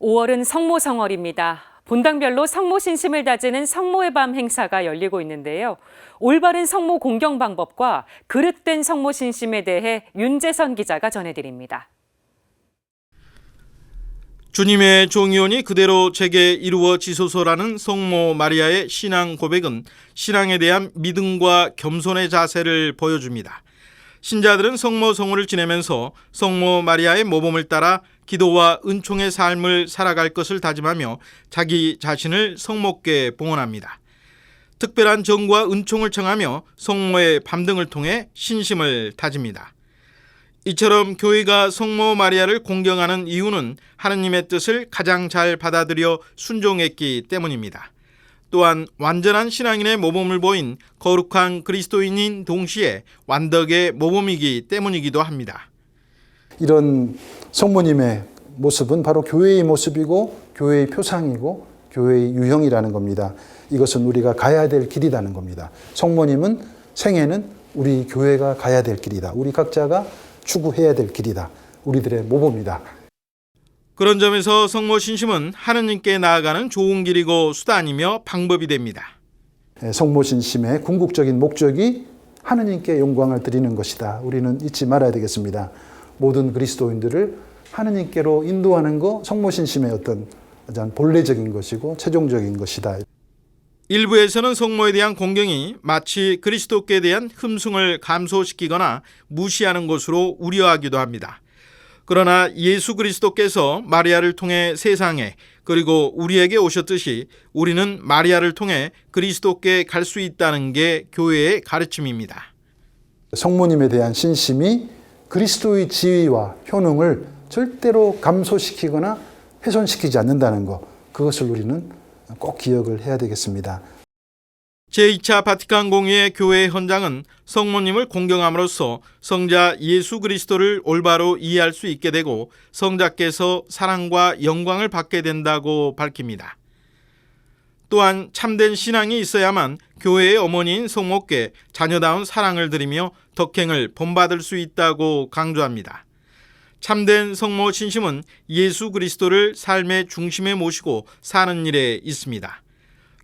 5월은 성모성월입니다. 본당별로 성모 신심을 다지는 성모의 밤 행사가 열리고 있는데요. 올바른 성모 공경 방법과 그릇된 성모 신심에 대해 윤재선 기자가 전해드립니다. 주님의 종이오니 그대로 제게 이루어지소서라는 성모 마리아의 신앙 고백은 신앙에 대한 믿음과 겸손의 자세를 보여줍니다. 신자들은 성모 성호를 지내면서 성모 마리아의 모범을 따라 기도와 은총의 삶을 살아갈 것을 다짐하며 자기 자신을 성모께 봉헌합니다. 특별한 정과 은총을 청하며 성모의 밤등을 통해 신심을 다집니다. 이처럼 교회가 성모 마리아를 공경하는 이유는 하느님의 뜻을 가장 잘 받아들여 순종했기 때문입니다. 또한 완전한 신앙인의 모범을 보인 거룩한 그리스도인인 동시에 완덕의 모범이기 때문이기도 합니다. 이런 성모님의 모습은 바로 교회의 모습이고 교회의 표상이고 교회의 유형이라는 겁니다. 이것은 우리가 가야 될 길이라는 겁니다. 성모님은 생애는 우리 교회가 가야 될 길이다. 우리 각자가 추구해야 될 길이다. 우리들의 모범이다. 그런 점에서 성모 신심은 하느님께 나아가는 좋은 길이고 수단이며 방법이 됩니다. 예, 성모 신심의 궁극적인 목적이 하느님께 영광을 드리는 것이다. 우리는 잊지 말아야 되겠습니다. 모든 그리스도인들을 하느님께로 인도하는 거 성모 신심의 어떤 가장 본래적인 것이고 최종적인 것이다. 일부에서는 성모에 대한 공경이 마치 그리스도께 대한 흠숭을 감소시키거나 무시하는 것으로 우려하기도 합니다. 그러나 예수 그리스도께서 마리아를 통해 세상에 그리고 우리에게 오셨듯이 우리는 마리아를 통해 그리스도께 갈 수 있다는 게 교회의 가르침입니다. 성모님에 대한 신심이 그리스도의 지위와 효능을 절대로 감소시키거나 훼손시키지 않는다는 것. 그것을 우리는 꼭 기억을 해야 되겠습니다. 제2차 바티칸 공의회 교회 현장은 성모님을 공경함으로써 성자 예수 그리스도를 올바로 이해할 수 있게 되고 성자께서 사랑과 영광을 받게 된다고 밝힙니다. 또한 참된 신앙이 있어야만 교회의 어머니인 성모께 자녀다운 사랑을 드리며 덕행을 본받을 수 있다고 강조합니다. 참된 성모 신심은 예수 그리스도를 삶의 중심에 모시고 사는 일에 있습니다.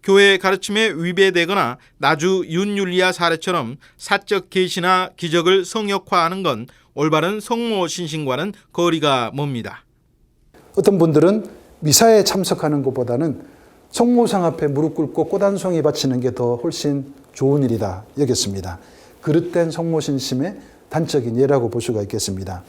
교회의 가르침에 위배되거나 나주 윤율리아 사례처럼 사적 계시나 기적을 성역화하는 건 올바른 성모 신심과는 거리가 멉니다. 어떤 분들은 미사에 참석하는 것보다는 성모상 앞에 무릎 꿇고 꽃한 송이 바치는 게 더 훨씬 좋은 일이다 여겼습니다. 그릇된 성모신심의 단적인 예라고 볼 수가 있겠습니다.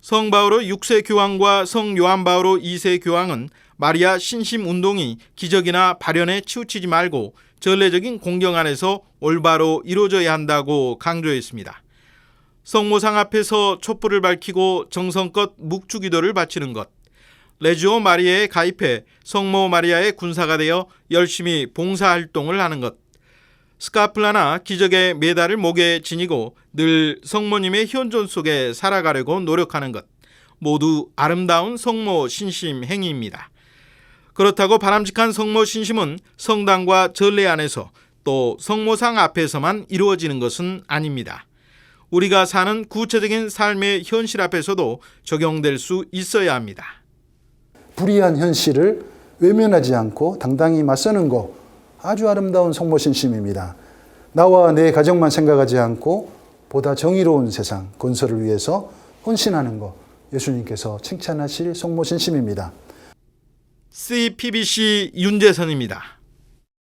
성 바오로 6세 교황과 성 요한 바오로 2세 교황은 마리아 신심 운동이 기적이나 발현에 치우치지 말고 전례적인 공경 안에서 올바로 이루어져야 한다고 강조했습니다. 성모상 앞에서 촛불을 밝히고 정성껏 묵주 기도를 바치는 것, 레지오 마리아에 가입해 성모 마리아의 군사가 되어 열심히 봉사 활동을 하는 것, 스카플라나 기적의 메달을 목에 지니고 늘 성모님의 현존 속에 살아가려고 노력하는 것, 모두 아름다운 성모 신심 행위입니다. 그렇다고 바람직한 성모 신심은 성당과 전례 안에서 또 성모상 앞에서만 이루어지는 것은 아닙니다. 우리가 사는 구체적인 삶의 현실 앞에서도 적용될 수 있어야 합니다. 불의한 현실을 외면하지 않고 당당히 맞서는 것 아주 아름다운 성모 신심입니다. 나와 내 가정만 생각하지 않고 보다 정의로운 세상 건설을 위해서 헌신하는 것 예수님께서 칭찬하실 성모 신심입니다. CPBC 윤재선입니다.